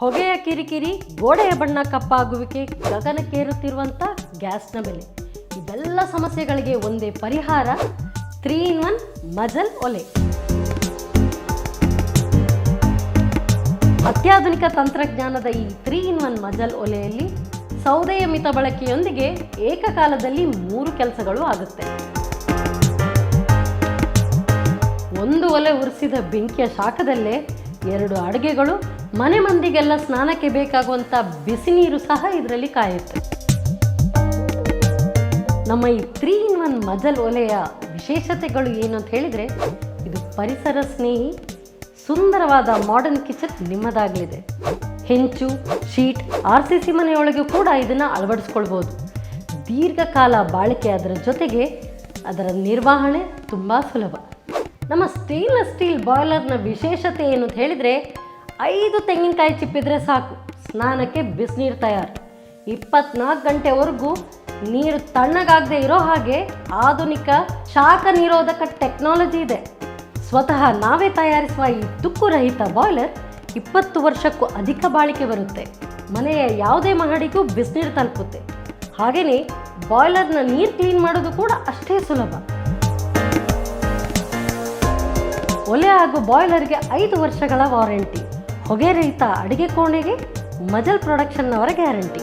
ಹೊಗೆಯ ಕಿರಿಕಿರಿ, ಗೋಡೆಯ ಬಣ್ಣ ಕಪ್ಪಾಗುವಿಕೆ ಗಗನಕ್ಕೇರುತ್ತಿರುವಂಥ ಗ್ಯಾಸ್ನ ಬೆಲೆ. ಇವೆಲ್ಲ ಸಮಸ್ಯೆಗಳಿಗೆ ಒಂದೇ ಪರಿಹಾರ, ತ್ರೀ ಇನ್ ಒನ್ ಮಜಲ್ ಒಲೆ. ಅತ್ಯಾಧುನಿಕ ತಂತ್ರಜ್ಞಾನದ ಈ ತ್ರೀ ಇನ್ ಒನ್ ಮಜಲ್ ಒಲೆಯಲ್ಲಿ ಸೌದೆಯ ಮಿತ ಬಳಕೆಯೊಂದಿಗೆ ಏಕಕಾಲದಲ್ಲಿ ಮೂರು ಕೆಲಸಗಳು ಆಗುತ್ತೆ. ಒಂದು ಒಲೆ ಉರಿಸಿದ ಬೆಂಕಿಯ ಶಾಖದಲ್ಲೇ ಎರಡು ಅಡುಗೆಗಳು ಮನೆ ಮಂದಿಗೆಲ್ಲ ಸ್ನಾನಕ್ಕೆ ಬೇಕಾಗುವಂಥ ಬಿಸಿ ನೀರು ಸಹ ಇದರಲ್ಲಿ ಕಾಯುತ್ತೆ. ನಮ್ಮ ಈ ತ್ರೀ ಇನ್ ಒನ್ ಮಜಲ್ ಒಲೆಯ ವಿಶೇಷತೆಗಳು ಏನು ಅಂತ ಹೇಳಿದರೆ, ಇದು ಪರಿಸರ ಸ್ನೇಹಿ, ಸುಂದರವಾದ ಮಾಡರ್ನ್ ಕಿಚನ್ ನಿಮ್ಮದಾಗಲಿದೆ. ಹೆಂಚು, ಶೀಟ್, ಆರ್ ಸಿ ಸಿ ಮನೆಯೊಳಗೆ ಕೂಡ ಇದನ್ನು ಅಳವಡಿಸ್ಕೊಳ್ಬೋದು. ದೀರ್ಘಕಾಲ ಬಾಳಿಕೆ ಅದರ ಜೊತೆಗೆ ಅದರ ನಿರ್ವಹಣೆ ತುಂಬ ಸುಲಭ. ನಮ್ಮ ಸ್ಟೇನ್ಲೆಸ್ ಸ್ಟೀಲ್ ಬಾಯ್ಲರ್ನ ವಿಶೇಷತೆ ಏನು ಅಂತ ಹೇಳಿದರೆ ಐದು ತೆಂಗಿನಕಾಯಿ ಚಿಪ್ಪಿದ್ರೆ ಸಾಕು. ಸ್ನಾನಕ್ಕೆ ಬಿಸಿನೀರು ತಯಾರು. ಇಪ್ಪತ್ನಾಲ್ಕು ಗಂಟೆವರೆಗೂ ನೀರು ತಣ್ಣಗಾಗದೆ ಇರೋ ಹಾಗೆ ಆಧುನಿಕ ಶಾಖ ನಿರೋಧಕ ಟೆಕ್ನಾಲಜಿ ಇದೆ. ಸ್ವತಃ ನಾವೇ ತಯಾರಿಸುವ ಈ ತುಕ್ಕು ರಹಿತ ಬಾಯ್ಲರ್ ಇಪ್ಪತ್ತು ವರ್ಷಕ್ಕೂ ಅಧಿಕ ಬಾಳಿಕೆ ಬರುತ್ತೆ. ಮನೆಯ ಯಾವುದೇ ಮಹಡಿಗೂ ಬಿಸಿನೀರು ತಲುಪುತ್ತೆ. ಹಾಗೆಯೇ ಬಾಯ್ಲರ್ನ ನೀರು ಕ್ಲೀನ್ ಮಾಡೋದು ಕೂಡ ಅಷ್ಟೇ ಸುಲಭ. ಒಲೆ ಹಾಗೂ ಬಾಯ್ಲರ್ಗೆ ಐದು ವರ್ಷಗಳ ವಾರಂಟಿ. ಹೊಗೆ ರಹಿತ ಅಡುಗೆ ಕೋಣೆಗೆ ಮಜಲ್ ಪ್ರೊಡಕ್ಷನ್ನವರ ಗ್ಯಾರಂಟಿ.